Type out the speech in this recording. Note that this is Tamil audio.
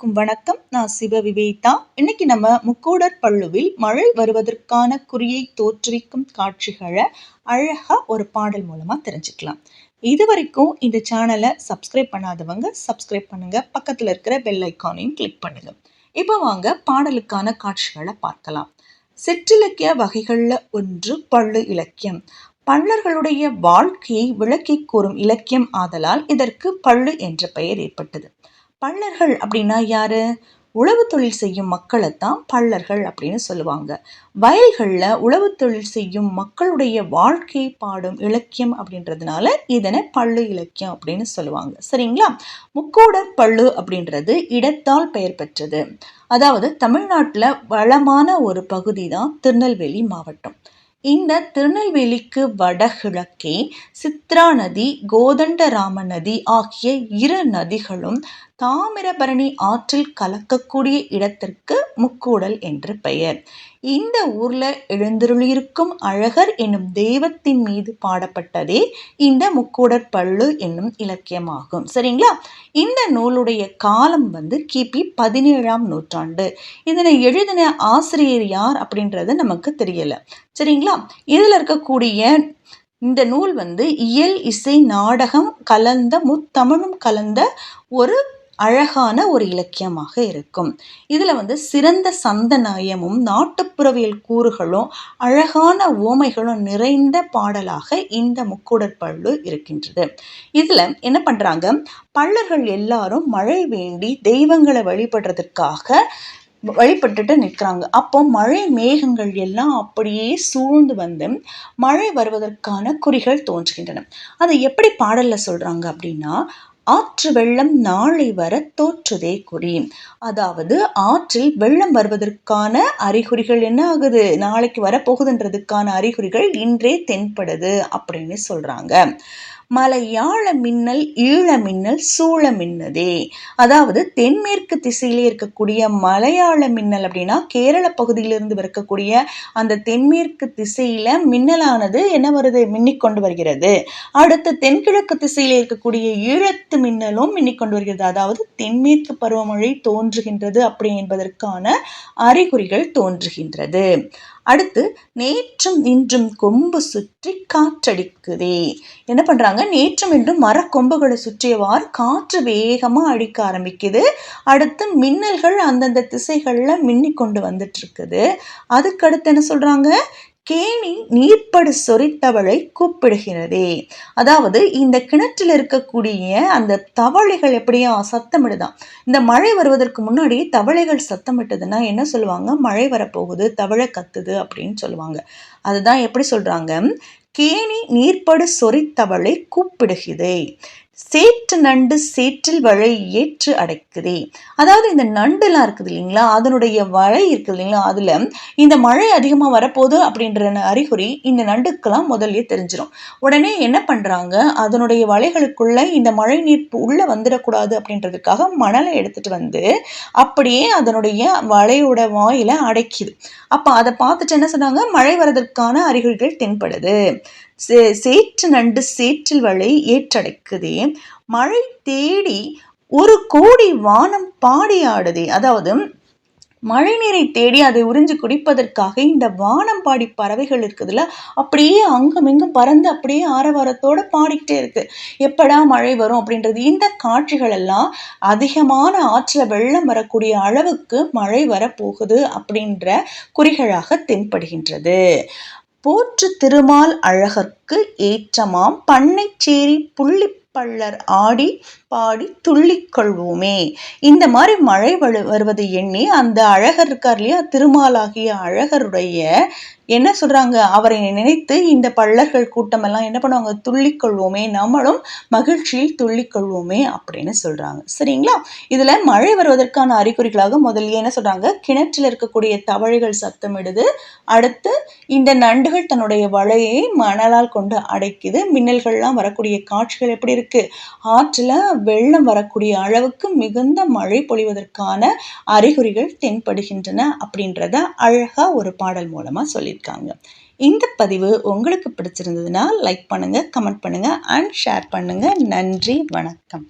வணக்கம். நான் சிவ விவேதா. இன்னைக்கு நம்ம முக்கோடர் பள்ளுவில் மழை வருவதற்கான குறியை தோற்றுவிக்கும் காட்சிகளை அழகா ஒரு பாடல் மூலமா தெரிஞ்சுக்கலாம். இது வரைக்கும் இந்த சேனலை சப்ஸ்கிரைப் பண்ணாதவங்க சப்ஸ்கிரைப் பண்ணுங்க. பக்கத்துல இருக்கிற பெல் ஐக்கானையும் கிளிக் பண்ணுங்க. இப்போ வாங்க பாடலுக்கான காட்சிகளை பார்க்கலாம். சிற்றிலக்கிய வகைகளில் ஒன்று பள்ளு இலக்கியம். பள்ளர்களுடைய வாழ்க்கையை விளக்கி கூறும் இலக்கியம் ஆதலால் இதற்கு பள்ளு என்ற பெயர் ஏற்பட்டது. பள்ளர்கள் அப்படின்னா யாரு? உழவு தொழில் செய்யும் மக்களை தான் பள்ளர்கள் அப்படின்னு சொல்லுவாங்க. வயல்களில் உழவு தொழில் செய்யும் மக்களுடைய வாழ்க்கையை பாடும் இலக்கியம் அப்படின்றதுனால இதனை பள்ளு இலக்கியம் அப்படின்னு சொல்லுவாங்க. சரிங்களா? முக்கோடர் பள்ளு அப்படின்றது இடத்தால் பெயர் பெற்றது. அதாவது தமிழ்நாட்டில் வளமான ஒரு பகுதி தான் திருநெல்வேலி மாவட்டம். இந்த திருநெல்வேலிக்கு வடகிழக்கே சித்ரா நதி கோதண்டராம நதி ஆகிய இரு நதிகளும் தாமிரபரணி ஆற்றில் கலக்கக்கூடிய இடத்திற்கு முக்கூடல் என்று பெயர். இந்த ஊர்ல எழுந்தருளியிருக்கும் அழகர் என்னும் தெய்வத்தின் மீது பாடப்பட்டதே இந்த முக்கூடர் பள்ளு என்னும் இலக்கியமாகும். சரிங்களா? இந்த நூலுடைய காலம் வந்து கிபி பதினேழாம் நூற்றாண்டு. இதனை எழுதின ஆசிரியர் யார் அப்படின்றது நமக்கு தெரியல. சரிங்களா? இதில் இருக்கக்கூடிய இந்த நூல் வந்து இயல் இசை நாடகம் கலந்த முத்தமிழும் கலந்த ஒரு அழகான ஒரு இலக்கியமாக இருக்கும். இதில் வந்து சிறந்த சந்த நயமும் நாட்டுப்புறவியல் கூறுகளும் அழகான ஓமைகளும் நிறைந்த பாடலாக இந்த முக்கூடற்பள்ளு இருக்கின்றது. இதில் என்ன பண்ணுறாங்க பள்ளர்கள் எல்லாரும் மழை வேண்டி தெய்வங்களை வழிபடுறதுக்காக வழிபட்டுட்டு நிற்கிறாங்க. அப்போ மழை மேகங்கள் எல்லாம் அப்படியே சூழ்ந்து வந்து மழை வருவதற்கான குறிகள் தோன்றுகின்றன. அதை எப்படி பாடலில் சொல்கிறாங்க அப்படின்னா ஆற்று வெள்ளம் நாளை வர தோற்றுதே குறி. அதாவது ஆற்றில் வெள்ளம் வருவதற்கான அறிகுறிகள் என்ன ஆகுது? நாளைக்கு வரப்போகுதுன்றதுக்கான அறிகுறிகள் இன்றே தென்படுது அப்படின்னு சொல்றாங்க. மலையாள மின்னல் ஈழ மின்னல் சூழ மின்னதே. அதாவது தென்மேற்கு திசையிலே இருக்கக்கூடிய மலையாள மின்னல் அப்படின்னா கேரள பகுதியிலிருந்து இருக்கக்கூடிய அந்த தென்மேற்கு திசையில மின்னலானது என்ன வருது? மின்னிக்கொண்டு வருகிறது. அடுத்து தென்கிழக்கு திசையில இருக்கக்கூடிய ஈழத்து மின்னலும் மின்னிக்கொண்டு வருகிறது. அதாவது தென்மேற்கு பருவமழை தோன்றுகின்றது அப்படி என்பதற்கான அறிகுறிகள் தோன்றுகின்றது. அடுத்து நேற்றும் இன்றும் கொம்பு சுற்றி காற்றடிக்குதே. என்ன பண்ணுறாங்க நேற்றும் இன்றும் மரக்கொம்புகளை சுற்றியவாறு காற்று வேகமாக அடிக்க ஆரம்பிக்குது. அடுத்து மின்னல்கள் அந்தந்த திசைகளில் மின்னி கொண்டு வந்துட்டு இருக்குது. அதுக்கடுத்து என்ன சொல்கிறாங்க கேணி நீர்ப்படு சொரித்தவளை கூப்பிடுகிறதே. அதாவது இந்த கிணற்றில் இருக்கக்கூடிய அந்த தவளைகள் எப்படியா சத்தமிடுதான். இந்த மழை வருவதற்கு முன்னாடி தவளைகள் சத்தமிட்டதுன்னா என்ன சொல்லுவாங்க? மழை வரப்போகுது தவளை கத்துது அப்படின்னு சொல்லுவாங்க. அதுதான் எப்படி சொல்கிறாங்க கேணி நீர்ப்படு சொரித்தவளை கூப்பிடுகிறதே. சேற்று நண்டு சேற்றில் வழை ஏற்று அடைக்குதே. அதாவது இந்த நண்டுலாம் இருக்குது இல்லைங்களா? அதனுடைய வழை இருக்குது இல்லைங்களா? அதில் இந்த மழை அதிகமாக வரப்போகுது அப்படின்ற அறிகுறி இந்த நண்டுக்கெல்லாம் முதல்ல தெரிஞ்சிடும் உடனே என்ன பண்ணுறாங்க அதனுடைய வலைகளுக்குள்ளே இந்த மழை நீர் உள்ளே வந்துடக்கூடாது அப்படின்றதுக்காக மணலை எடுத்துகிட்டு வந்து அப்படியே அதனுடைய வலையோட வாயில் அடைக்குது. அப்போ அதை பார்த்துட்டு என்ன சொன்னாங்க? மழை வரதற்கான அறிகுறிகள் தென்படுது. சே சேற்று நண்டு சேற்றில் வளை ஏற்றடைக்குதே. மழை தேடி ஒரு கோடி வானம் பாடி ஆடுதே அதாவது மழை நீரை தேடி அதை உறிஞ்சு குடிப்பதற்காக இந்த வானம்பாடி பறவைகள் இருக்குதுல்ல அப்படியே அங்கும் இங்கும் பறந்து அப்படியே ஆரவாரத்தோட பாடிக்கிட்டே இருக்கு. எப்படா மழை வரும் அப்படின்றது இந்த காட்சிகள் எல்லாம் அதிகமான ஆற்றில் வெள்ளம் வரக்கூடிய அளவுக்கு மழை வரப்போகுது அப்படின்ற குறிகளாக தென்படுகின்றது. போற்று திருமால் அழகர்க்கு ஏற்றமாம். பண்ணைச்சேரி புள்ளிப்பள்ளர் ஆடி பாடி துள்ளிக்கொள்வோமே இந்த மாதிரி மழை வருவது எண்ணி அந்த அழகர் இருக்கார் இல்லையா? திருமாலாகிய அழகருடைய என்ன சொல்றாங்க? அவரை நினைத்து இந்த பள்ளர்கள் கூட்டமெல்லாம் என்ன பண்ணுவாங்க? துள்ளிக்கொள்வோமே நம்மளும் மகிழ்ச்சியில் துள்ளிக்கொள்வோமே அப்படின்னு சொல்றாங்க. சரிங்களா? இதுல மழை வருவதற்கான அறிகுறிகளாக முதல்ல என்ன சொல்றாங்க? கிணற்றில் இருக்கக்கூடிய தவளைகள் சத்தமிடுது. அடுத்து இந்த நண்டுகள் தன்னுடைய வலையை மணலால் கொண்டு அடைக்குது. மின்னல்கள்லாம் வரக்கூடிய காட்சிகள் எப்படி இருக்கு? ஆற்றுல வெள்ளம் வரக்கூடிய அளவுக்கு மிகுந்த மழை பொழிவதற்கான அறிகுறிகள் தென்படுகின்றன அப்படின்றத அழகா ஒரு பாடல் மூலமா சொல்லியிருக்காங்க. இந்த பதிவு உங்களுக்கு பிடிச்சிருந்ததுன்னா லைக் பண்ணுங்க கமெண்ட் பண்ணுங்க அண்ட் ஷேர் பண்ணுங்க. நன்றி வணக்கம்.